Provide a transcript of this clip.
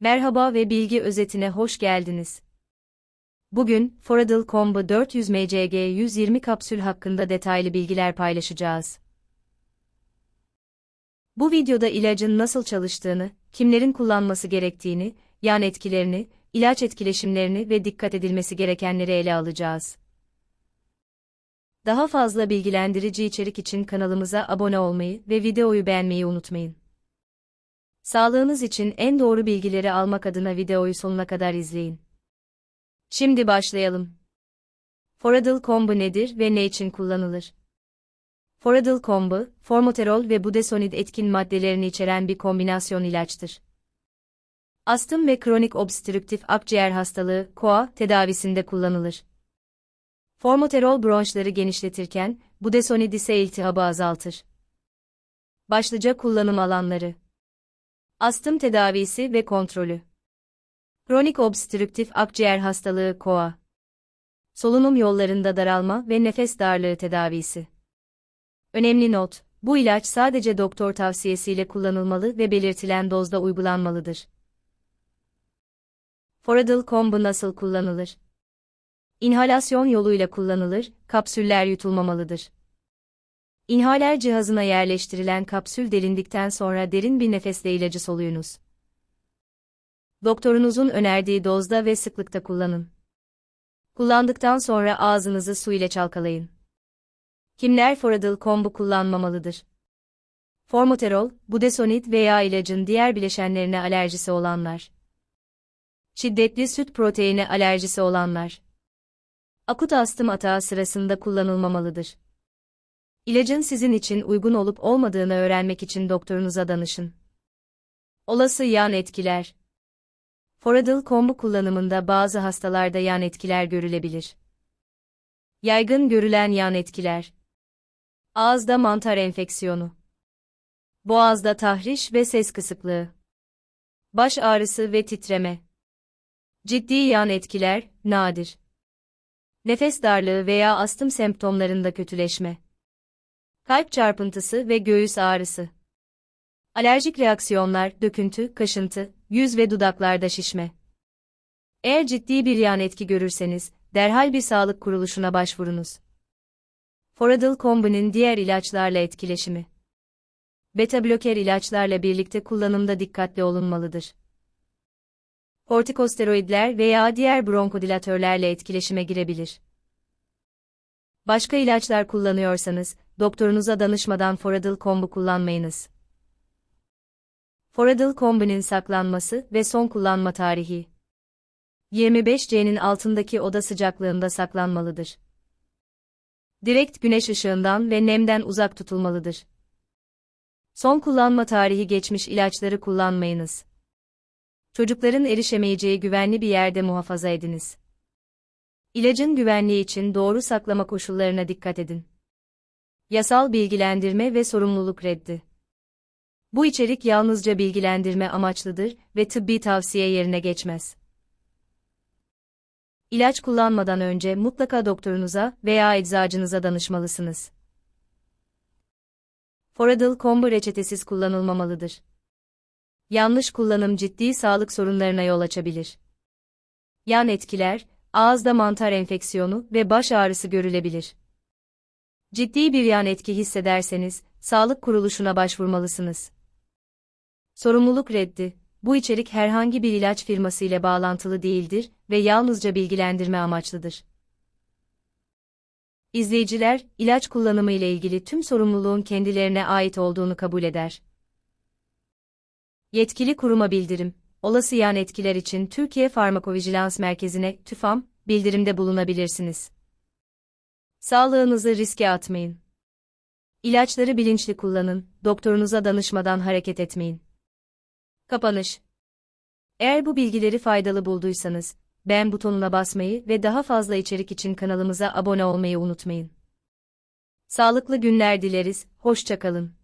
Merhaba ve bilgi özetine hoş geldiniz. Bugün, Foradil Combo 400 mcg 120 kapsül hakkında detaylı bilgiler paylaşacağız. Bu videoda ilacın nasıl çalıştığını, kimlerin kullanması gerektiğini, yan etkilerini, ilaç etkileşimlerini ve dikkat edilmesi gerekenleri ele alacağız. Daha fazla bilgilendirici içerik için kanalımıza abone olmayı ve videoyu beğenmeyi unutmayın. Sağlığınız için en doğru bilgileri almak adına videoyu sonuna kadar izleyin. Şimdi başlayalım. Foradil Combo nedir ve ne için kullanılır? Foradil Combo, formoterol ve budesonid etkin maddelerini içeren bir kombinasyon ilaçtır. Astım ve kronik obstrüktif akciğer hastalığı, KOA, tedavisinde kullanılır. Formoterol bronşları genişletirken, budesonid ise iltihabı azaltır. Başlıca kullanım alanları Astım tedavisi ve kontrolü. Kronik obstrüktif akciğer hastalığı KOA. Solunum yollarında daralma ve nefes darlığı tedavisi. Önemli not, bu ilaç sadece doktor tavsiyesiyle kullanılmalı ve belirtilen dozda uygulanmalıdır. Foradil Combo nasıl kullanılır? İnhalasyon yoluyla kullanılır, kapsüller yutulmamalıdır. İnhaler cihazına yerleştirilen kapsül delindikten sonra derin bir nefesle ilacı soluyunuz. Doktorunuzun önerdiği dozda ve sıklıkta kullanın. Kullandıktan sonra ağzınızı su ile çalkalayın. Kimler Foradil Combo kullanmamalıdır? Formoterol, budesonid veya ilacın diğer bileşenlerine alerjisi olanlar. Şiddetli süt proteini alerjisi olanlar. Akut astım atağı sırasında kullanılmamalıdır. İlacın sizin için uygun olup olmadığını öğrenmek için doktorunuza danışın. Olası yan etkiler Foradil kombu kullanımında bazı hastalarda yan etkiler görülebilir. Yaygın görülen yan etkiler Ağızda mantar enfeksiyonu Boğazda tahriş ve ses kısıklığı Baş ağrısı ve titreme Ciddi yan etkiler, nadir. Nefes darlığı veya astım semptomlarında kötüleşme kalp çarpıntısı ve göğüs ağrısı. Alerjik reaksiyonlar, döküntü, kaşıntı, yüz ve dudaklarda şişme. Eğer ciddi bir yan etki görürseniz, derhal bir sağlık kuruluşuna başvurunuz. Foradil Combo'nun diğer ilaçlarla etkileşimi. Beta bloker ilaçlarla birlikte kullanımda dikkatli olunmalıdır. Kortikosteroidler veya diğer bronkodilatörlerle etkileşime girebilir. Başka ilaçlar kullanıyorsanız, doktorunuza danışmadan Foradil Combo kullanmayınız. Foradil Combo'nun saklanması ve son kullanma tarihi 25C'nin altındaki oda sıcaklığında saklanmalıdır. Direkt güneş ışığından ve nemden uzak tutulmalıdır. Son kullanma tarihi geçmiş ilaçları kullanmayınız. Çocukların erişemeyeceği güvenli bir yerde muhafaza ediniz. İlacın güvenliği için doğru saklama koşullarına dikkat edin. Yasal bilgilendirme ve sorumluluk reddi. Bu içerik yalnızca bilgilendirme amaçlıdır ve tıbbi tavsiye yerine geçmez. İlaç kullanmadan önce mutlaka doktorunuza veya eczacınıza danışmalısınız. Foradil Combo reçetesiz kullanılmamalıdır. Yanlış kullanım ciddi sağlık sorunlarına yol açabilir. Yan etkiler, ağızda mantar enfeksiyonu ve baş ağrısı görülebilir. Ciddi bir yan etki hissederseniz, sağlık kuruluşuna başvurmalısınız. Sorumluluk reddi. Bu içerik herhangi bir ilaç firması ile bağlantılı değildir ve yalnızca bilgilendirme amaçlıdır. İzleyiciler, ilaç kullanımı ile ilgili tüm sorumluluğun kendilerine ait olduğunu kabul eder. Yetkili kuruma bildirim olası yan etkiler için Türkiye Farmakovijilans Merkezi'ne TÜFAM bildirimde bulunabilirsiniz. Sağlığınızı riske atmayın. İlaçları bilinçli kullanın, doktorunuza danışmadan hareket etmeyin. Kapanış Eğer bu bilgileri faydalı bulduysanız, beğen butonuna basmayı ve daha fazla içerik için kanalımıza abone olmayı unutmayın. Sağlıklı günler dileriz, hoşçakalın.